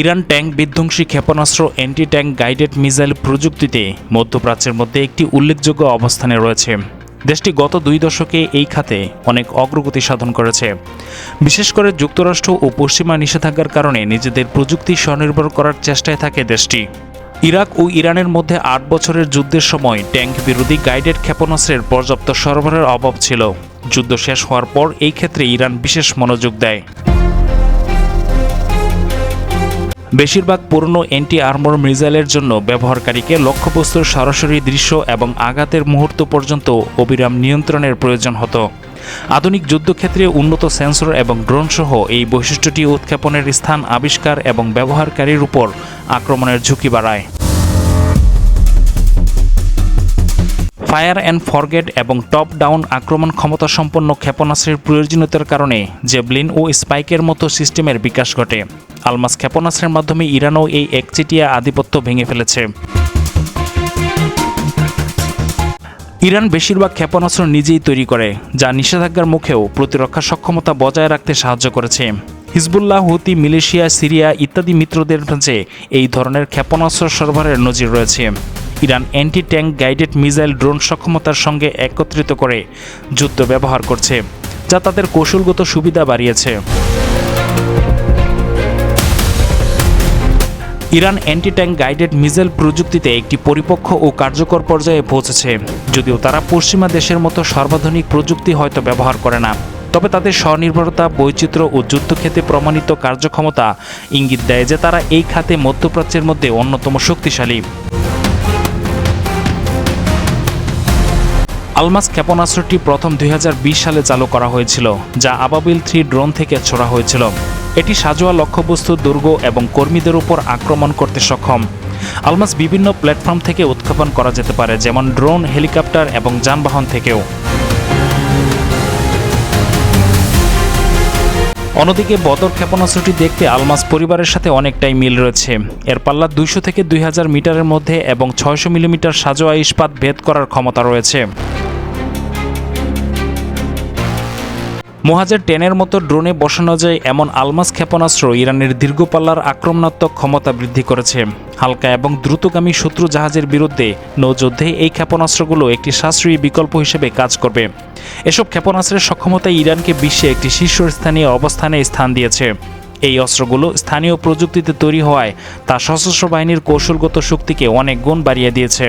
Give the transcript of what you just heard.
Iran tank বিধ্বংসী ক্ষেপণাস্ত্র anti tank guided missile প্রযুক্তিতে মধ্যপ্রাচ্যের মধ্যে একটি উল্লেখযোগ্য অবস্থানে রয়েছে। দেশটি গত দুই দশকে এই খাতে অনেক অগ্রগতি সাধন করেছে। বিশেষ করে যুক্তরাষ্ট্র ও পশ্চিমা নিষেধাজ্ঞার কারণে নিজেদের প্রযুক্তি স্বনির্ভর করার চেষ্টায় থাকে দেশটি। ইরাক ও ইরানের মধ্যে আট বছরের যুদ্ধের সময় ট্যাঙ্ক বিরোধী গাইডেড ক্ষেপণাস্ত্রের পর্যাপ্ত সরবরাহের অভাব ছিল। যুদ্ধ শেষ হওয়ার পর এই ক্ষেত্রে ইরান বিশেষ মনোযোগ দেয়। বেশিরভাগ পুরনো অ্যান্টি আর্মর মিসাইলের জন্য ব্যবহারকারীকে লক্ষ্যবস্তুর সরাসরি দৃশ্য এবং আঘাতের মুহূর্ত পর্যন্ত অবিরাম নিয়ন্ত্রণের প্রয়োজন হতো। আধুনিক যুদ্ধক্ষেত্রে উন্নত সেন্সর এবং ড্রোন সহ এই বৈশিষ্ট্যটি উৎক্ষেপণের স্থান আবিষ্কার এবং ব্যবহারকারীর উপর আক্রমণের ঝুঁকি বাড়ায়। ফায়ার অ্যান্ড ফরগেট এবং টপ ডাউন আক্রমণ ক্ষমতা সম্পন্ন ক্ষেপণাস্ত্রের প্রয়োজনীয়তার কারণে জেবলিন ও স্পাইকের মতো সিস্টেমের বিকাশ ঘটে। আলমাস ক্ষেপণাস্ত্রের মাধ্যমে ইরানও এই একচেটিয়া আধিপত্য ভেঙে ফেলেছে। ইরান বেশিরভাগ ক্ষেপণাস্ত্র নিজেই তৈরি করে, যা নিষেধাজ্ঞার মুখেও প্রতিরক্ষা সক্ষমতা বজায় রাখতে সাহায্য করেছে। হিজবুল্লাহ, হুতি, মিলেশিয়া, সিরিয়া ইত্যাদি মিত্রদের মাঝে এই ধরনের ক্ষেপণাস্ত্র সরবরাহের নজির রয়েছে। Iran anti tank guided missile drone সক্ষমতার সঙ্গে একত্রিত করে যুদ্ধ ব্যবহার করছে, যা তাদের কৌশলগত সুবিধা বাড়িয়েছে। Iran anti tank guided missile প্রযুক্তিতে একটি পরিপক্ক ও কার্যকর পর্যায়ে পৌঁছেছে, যদিও তারা পশ্চিমা দেশের মতো সর্বাধুনিক প্রযুক্তি হয়তো ব্যবহার করে না। তবে তাদের স্বনির্ভরতা, বৈচিত্র্য ও যুদ্ধক্ষেত্রে প্রমাণিত কার্যক্ষমতা ইঙ্গিত দেয় যে তারা এই খাতে মধ্যপ্রাচ্যের মধ্যে অন্যতম শক্তিশালী। আলমাস ক্ষেপণাস্ত্রটি প্রথম দুই হাজার বিশ সালে চালু করা হয়েছিল, যা আবাবিল থ্রি ড্রোন থেকে ছোড়া হয়েছিল। এটি সাজোয়া লক্ষ্যবস্তু, দুর্গ এবং কর্মীদের উপর আক্রমণ করতে সক্ষম। আলমাস বিভিন্ন প্ল্যাটফর্ম থেকে উৎক্ষেপণ করা যেতে পারে, যেমন ড্রোন, হেলিকপ্টার এবং যানবাহন থেকেও। অন্যদিকে বদর ক্ষেপণাস্ত্রটি দেখতে আলমাস পরিবারের সাথে অনেকটাই মিল রয়েছে। এর পাল্লা দুইশো থেকে দুই হাজার মিটারের মধ্যে এবং ছয়শো মিলিমিটার সাজোয়া ইস্পাত ভেদ করার ক্ষমতা রয়েছে। মোহাজের টেনের মতো ড্রোনে বসানো যায় এমন আলমাস ক্ষেপণাস্ত্র ইরানের দীর্ঘপাল্লার আক্রমণাত্মক ক্ষমতা বৃদ্ধি করেছে। হালকা এবং দ্রুতগামী শত্রু জাহাজের বিরুদ্ধে নৌযুদ্ধে এই ক্ষেপণাস্ত্রগুলো একটি সাশ্রয়ী বিকল্প হিসেবে কাজ করবে। এসব ক্ষেপণাস্ত্রের সক্ষমতা ইরানকে বিশ্বে একটি শীর্ষস্থানীয় অবস্থানে স্থান দিয়েছে। এই অস্ত্রগুলো স্থানীয় প্রযুক্তিতে তৈরি হওয়ায় তা সশস্ত্র বাহিনীর কৌশলগত শক্তিকে অনেক গুণ বাড়িয়ে দিয়েছে।